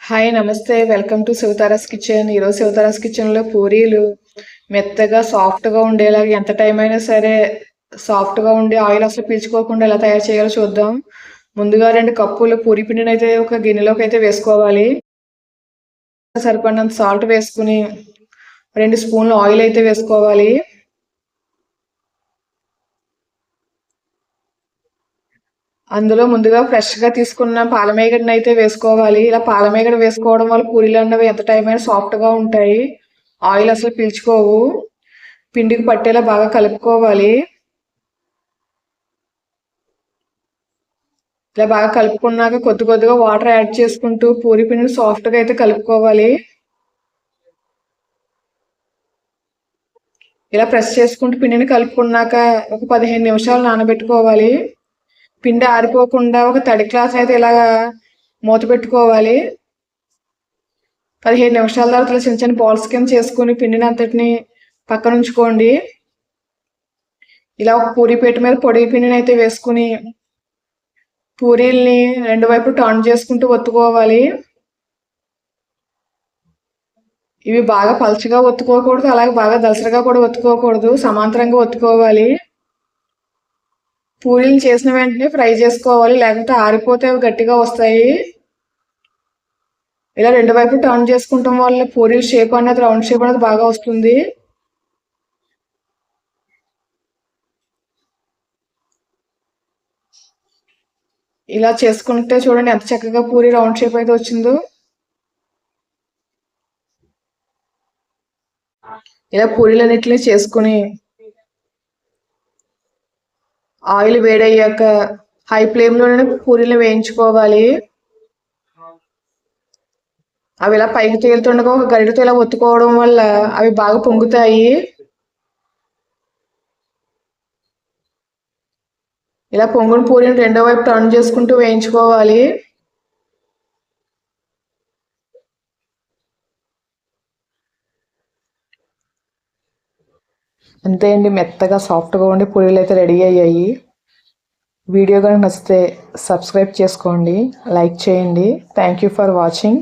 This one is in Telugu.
హాయ్ నమస్తే. Welcome to Shivatara's kitchen. ఈరోజు శివతారాస్ కిచెన్లో పూరీలు మెత్తగా సాఫ్ట్గా ఉండేలాగా ఎంత టైం అయినా సరే సాఫ్ట్గా ఉండి ఆయిల్ అసలు పీల్చుకోకుండా ఎలా తయారు చేయాలో చూద్దాం. ముందుగా రెండు కప్పులు పూరి పిండిని అయితే ఒక గిన్నెలోకి అయితే వేసుకోవాలి. సరిపడినంత సాల్ట్ వేసుకుని రెండు స్పూన్లు ఆయిల్ అయితే వేసుకోవాలి. అందులో ముందుగా ఫ్రెష్గా తీసుకున్న పాలమేగడని అయితే వేసుకోవాలి. ఇలా పాలమేగడ వేసుకోవడం వల్ల పూరీలు అన్నవి ఎంత టైం అయినా సాఫ్ట్గా ఉంటాయి. ఆయిల్ అసలు పీల్చుకోవు. పిండికి పట్టేలా బాగా కలుపుకోవాలి. ఇలా బాగా కలుపుకున్నాక కొద్ది కొద్దిగా వాటర్ యాడ్ చేసుకుంటూ పూరి పిండిని సాఫ్ట్గా అయితే కలుపుకోవాలి. ఇలా ప్రెస్ చేసుకుంటూ పిండిని కలుపుకున్నాక ఒక పదిహేను నిమిషాలు నానబెట్టుకోవాలి. పిండి ఆరిపోకుండా ఒక తడి క్లాత్ అయితే ఇలాగా మూత పెట్టుకోవాలి. పదిహేను నిమిషాల తర్వాత చిన్న చిన్న బాల్స్ కింద చేసుకుని పిండిని అంతటిని పక్కన ఉంచుకోండి. ఇలా ఒక పూరి పీట మీద పొడి పిండిని అయితే వేసుకుని పూరీల్ని రెండు వైపు టర్న్ చేసుకుంటూ ఒత్తుకోవాలి. ఇవి బాగా పలుచగా ఒత్తుకోకూడదు అలాగే బాగా దలసరగా కూడా ఒత్తుకోకూడదు సమాంతరంగా ఒత్తుకోవాలి. పూరీలు చేసిన వెంటనే ఫ్రై చేసుకోవాలి లేకపోతే ఆరిపోతే అవి గట్టిగా వస్తాయి. ఇలా రెండు వైపు టర్న్ చేసుకుంటాం వల్ల పూరీల షేప్ అనేది రౌండ్ షేప్ అనేది బాగా వస్తుంది. ఇలా చేసుకుంటే చూడండి ఎంత చక్కగా పూరి రౌండ్ షేప్ అయితే వచ్చిందో. ఇలా పూరీలన్నిటిని చేసుకుని ఆయిల్ వేడయ్యాక హై ఫ్లేమ్లోనే పూరీలు వేయించుకోవాలి. అవి ఇలా పైకి తేలుతుండగా ఒక గరిటతో ఇలా ఒత్తుకోవడం వల్ల అవి బాగా పొంగుతాయి. ఇలా పొంగుని పూరిని రెండో వైపు టర్న్ చేసుకుంటూ వేయించుకోవాలి. అంతే అండి మెత్తగా సాఫ్ట్గా ఉండి పూరీలు అయితే రెడీ అయ్యాయి. వీడియో కనుక నచ్చితే సబ్స్క్రైబ్ చేసుకోండి లైక్ చేయండి. Thank you for watching